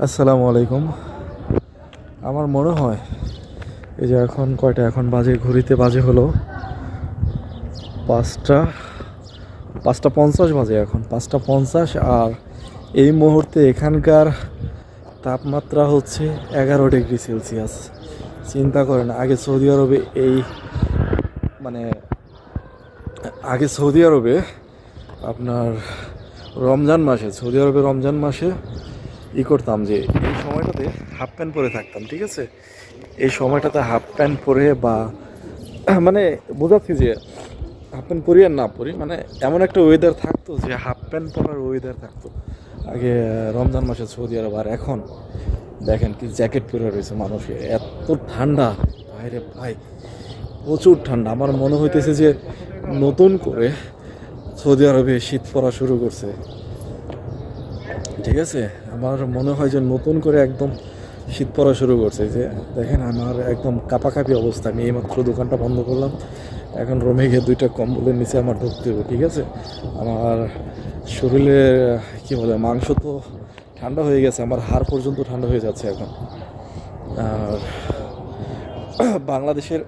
আসসালামু আলাইকুম। আমার মনে হয় এই যে এখন কয়টা, এখন বাজে, ঘড়িতে বাজে হলো পাঁচটা পাঁচটা পঞ্চাশ বাজে এখন, পাঁচটা পঞ্চাশ আর এই মুহূর্তে এখানকার তাপমাত্রা হচ্ছে এগারো ডিগ্রি সেলসিয়াস। চিন্তা করেন, আগে সৌদি আরবে এই মানে আগে সৌদি আরবে আপনার রমজান মাসে, সৌদি আরবে রমজান মাসে ই করতাম যে এই সময়টাতে হাফ প্যান্ট পরে থাকতাম, ঠিক আছে? এই সময়টাতে হাফ প্যান্ট পরে বা মানে বোঝাচ্ছি যে হাফ প্যান্ট পরি আর না পরি মানে এমন একটা ওয়েদার থাকতো যে হাফ প্যান্ট পরার ওয়েদার থাকতো। আগে রমজান মাসে সৌদি আরব আর এখন দেখেন কি জ্যাকেট পরে রয়েছে মানুষের এত ঠান্ডা ভাইরে ভাই প্রচুর ঠান্ডা। আমার মনে হইতেছে যে নতুন করে সৌদি আরবে শীত পড়া শুরু করছে। ঠিক আছে? আমার মনে হয় যে নতুন করে একদম শীত পড়া শুরু করছে। যে দেখেন, আমার একদম কাপাকাপি অবস্থা। আমি এইমাত্র দোকানটা বন্ধ করলাম। এখন রুমে গিয়ে দুইটা কম্বলের নিচে আমার ঢুকতে হবে, ঠিক আছে? আমার শরীরে, কি বলে, মাংস তো ঠান্ডা হয়ে গেছে। আমার হাড় পর্যন্ত ঠান্ডা হয়ে যাচ্ছে এখন। আর বাংলাদেশের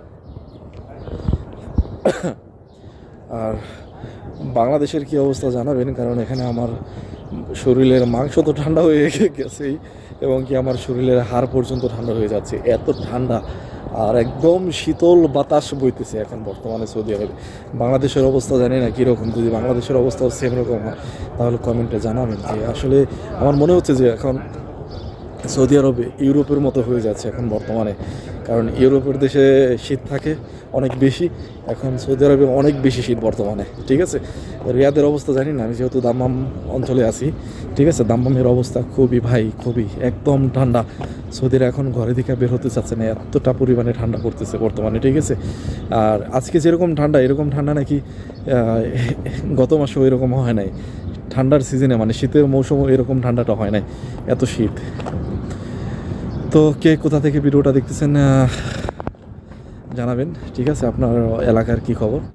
আর বাংলাদেশের কি অবস্থা জানাবেন? কারণ এখানে আমার শরীরের মাংস তো ঠান্ডা হয়ে গেছেই, এবং কি আমার শরীরের হাড় পর্যন্ত ঠান্ডা হয়ে যাচ্ছে, এত ঠান্ডা। আর একদম শীতল বাতাস বইতেছে এখন বর্তমানে সৌদি আরবে। বাংলাদেশের অবস্থা জানি না কীরকম, যদি বাংলাদেশের অবস্থাও সেম রকম হয়, তাহলে কমেন্টে জানাবেন যে আসলে আমার মনে হচ্ছে যে এখন সৌদি আরবে ইউরোপের মতো হয়ে যাচ্ছে এখন বর্তমানে। কারণ ইউরোপের দেশে শীত থাকে অনেক বেশি, এখন সৌদি আরবে অনেক বেশি শীত বর্তমানে, ঠিক আছে? রিয়াদের অবস্থা জানি না, আমি যেহেতু দাম্মাম অঞ্চলে আছি, ঠিক আছে? দাম্মামের অবস্থা খুবই ভাই, খুবই, একদম ঠান্ডা। সৌদিরা এখন ঘরে থেকে বের হতে চাচ্ছে না, এতটা পরিমাণে ঠান্ডা পড়তেছে বর্তমানে, ঠিক আছে? আর আজকে যেরকম ঠান্ডা, এরকম ঠান্ডা নাকি গত মাসেও এরকম হয় নাই। ঠান্ডার সিজনে মানে শীতের মৌসুমও এরকম ঠান্ডাটা হয় নাই, এত শীত। তো কে কোথা থেকে ভিডিওটা দেখতেছেন জানাবেন, ঠিক আছে? আপনার এলাকার কি খবর?